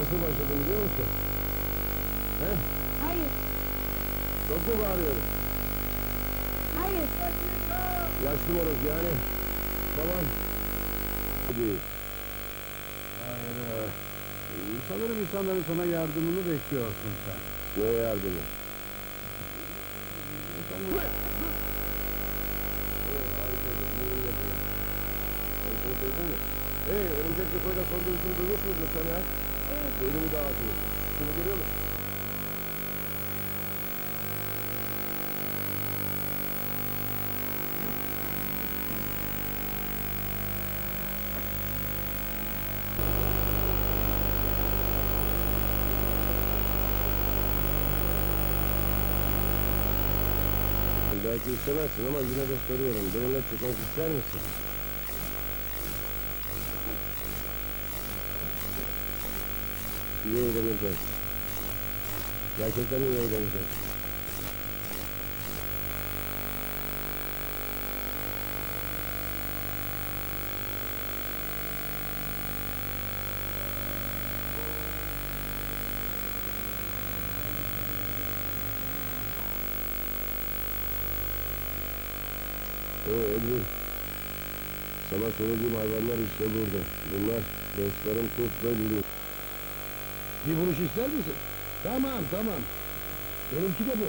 Nasıl başladım biliyor musun? He? Hayır, Çok mu bağırıyorum? hayır. Yaşlı moroz yani. Babam. Değil. Hayır. e, Sanırım insanların sana yardımını bekliyorsun sen. Ne yardımı? Hey, örümcek yokoyla sorduğun duymuş muydun sen ya? Beynimi dağıtıyor. Şunu görüyor musun? Belki istemezsin ama yine de soruyorum. Benimle çıkmak ister misin? İyi eğleneceğiz. Gerçekten iyi eğleneceğiz. Sana söylediğim hayvanlar işte burada. Bunlar dostlarım Tut ve Lili. Bir vuruş ister misin? Tamam tamam. Benimki de bu.